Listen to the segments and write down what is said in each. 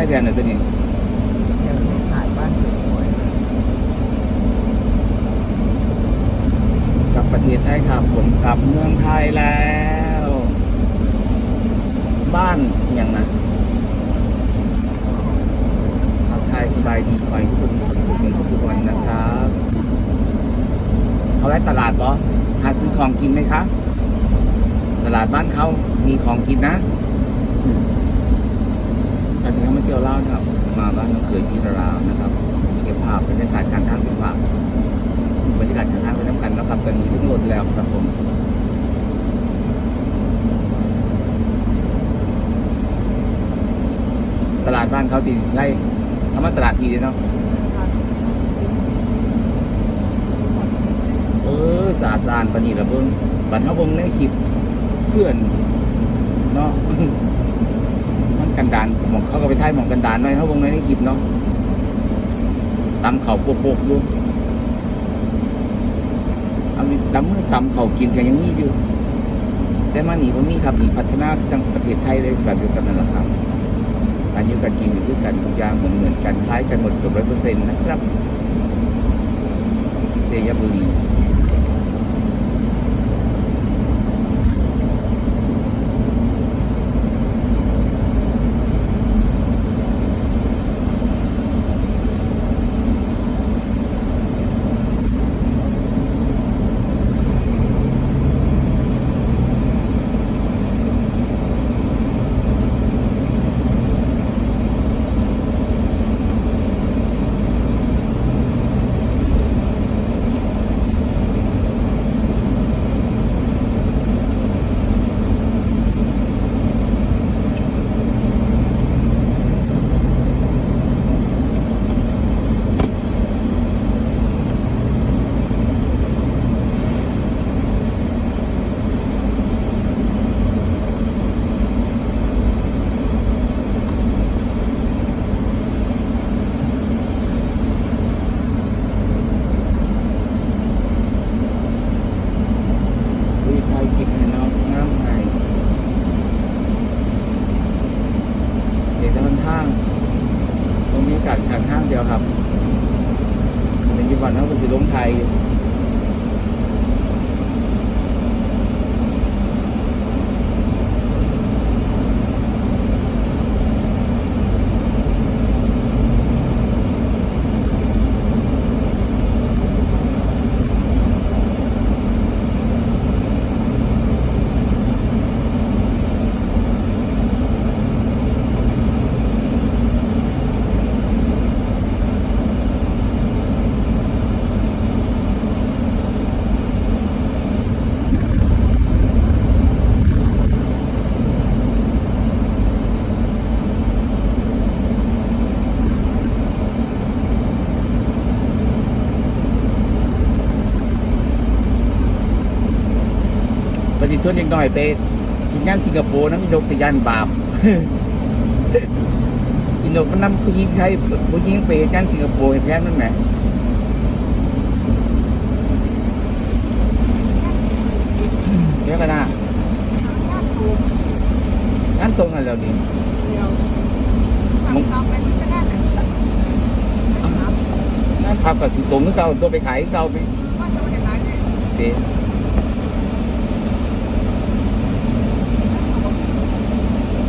ชายแดนน่ะตัวนี้เดี๋ยวนี้ถ่ายบ้านสวยกับประเทศไทยครับผมกลับเมืองไทยแล้ว บ้านอย่างนะทักทายสบายดีคอยทุกคนทุกคนทุกวันนะครับเขาไว้ตลาดบอหาซื้อของกินไหมคะ ตลาดบ้านเขามีของกินนะ อืมตอนนี้เขามาเที่ยวเล่านะครับ มาบ้านน้องเขยที่ราวนะครับ เก็บภาพบรรยากาศการทางไปฝากบรรยากาศการทางไปน้ำกันนะครับตอนนี้ถึงรถแล้วครับผมตลาดบ้านเขาตีไล่ทำมาตลาดทีเดียวเนาะเออสะอาดสาดปนีระเบิ้งบัดเท่าบงในคลิปเพื่อนเนาะ กันดานหมองเขาก็ไปถ่ายหมองกันดานหน่อยเท่าเบิ้งในคลิปเนาะตำเข่าโปกๆอยู่เอาตำมือตำเข่ากินกันยังมีอยู่ แต่มาหนีผมมีครับหนีพัฒนาจังประเทศไทยเลยแบบเดียวกันนั่นแหละครับการอยู่กันกินอยู่ด้วยกันทุกอย่างเหมือนเหมือนกันคล้ายกันหมดเกือบร้อยเปอร์เซ็นต์นะครับเซยบุรีคุยไทยคิดให้น้องน้ำไงเดี๋ยวจะมันทาง ตรงนี้กัดกัดทางเดียวครับในยุควันนั้นเป็นสิลงไทย อยู่ปฏิชนยังหน่อยไปกินย่านสิงคโปร์นะมีนกตะยันบาปกินนกมันนำผู้หญิงไทยผู้หญิงไปย่านสิงคโปร์เห็นแค่นั้นไหมเดี๋ยวกันนะงานตรงกันแล้วดิเดียวมันเอาไปมันก็ได้แต่ครับงานพับกับสิตรงนึกเก่าตัวไปขายเก่าไปว่าจะไม่ได้ขายเลยเดี๋ยว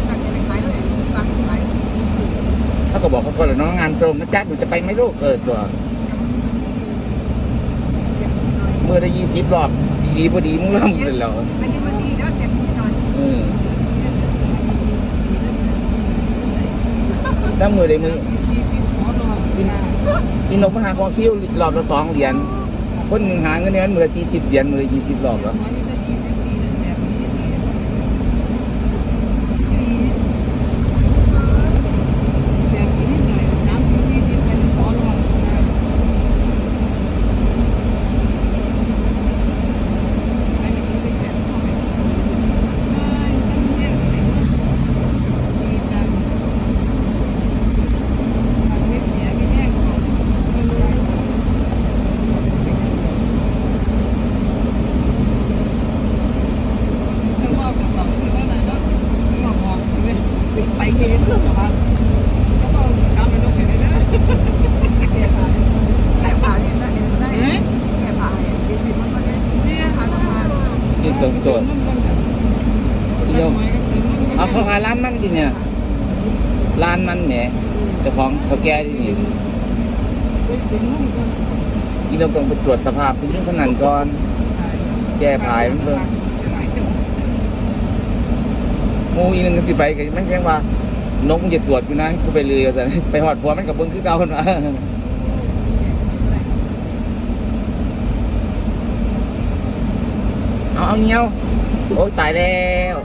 ตัดจะไปขายเลยตัดขาย เขาก็บอกเขาก็เลยน้องงานตรงนะจ๊ะหนูจะไปไหมลูกเออตัวเมื่อได้ยี่สิบรอบดีๆพอดีมึงเริ่มเลยแล้วอันนี้มันดีแล้วเสร็จนิดหน่อยเออถ้ามือใดมือซีซีปีหัวรออินโนมาหากองคิวรอบละสองเหรียญคนหนึ่งหาเงินเดือนมือละสี่สิบเหรียญมือละยี่สิบรอบแล้ว หัวนี่ก็ยี่สิบปีแล้วเสร็จเสร็จนิดหน่อยสามสี่สี่สิบเป็นหัวรออันนี้มันไม่เสร็จเท่าไหร่ตั้งเรื่องเลยดีจัง มันไม่เสียไม่แห้งของไม่รู้อะไรซึ่งพ่อกับเราคือว่าอะไรเนาะไม่บอกมองสิเว้ยไปเกมหรือเปล่ายัง แก่ผ่าแก่ผ่าเนี่ยได้ได้ เอ๊ะ แก่ผ่าเนี่ยจริงๆมันก็ได้ เนี่ย ผ่าทำงาน กินสดสดมันเดี๋ยวกับเอาเขาขายร้านมันกินเนี่ยร้านมันแหมเจ้าของเขาแก่ที่นี่ที่เราต้องไปตรวจสภาพพื้นที่ขนาดก่อน แก้ภายมันเพิ่มมูอีนึงสิไปก็มันแจ้งว่านกมันจะตรวจอยู่นะกูไปเลยแต่ไปหอดผัวมันกับเบิ้งคือเก่าคนว่า เอาเอาเงี้ยวโอ้ยตายแล้ว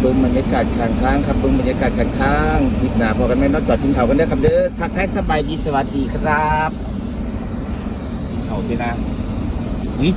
เบิ้งบรรยากาศข้างทางครับเบิ้งบรรยากาศข้างทางคลิปหนาพอกันแม่นอกจอดทิ้งเขากันเด้อครับเด้อทักทายสบายดีสวัสดีครับทิ้งเขาสินะวิ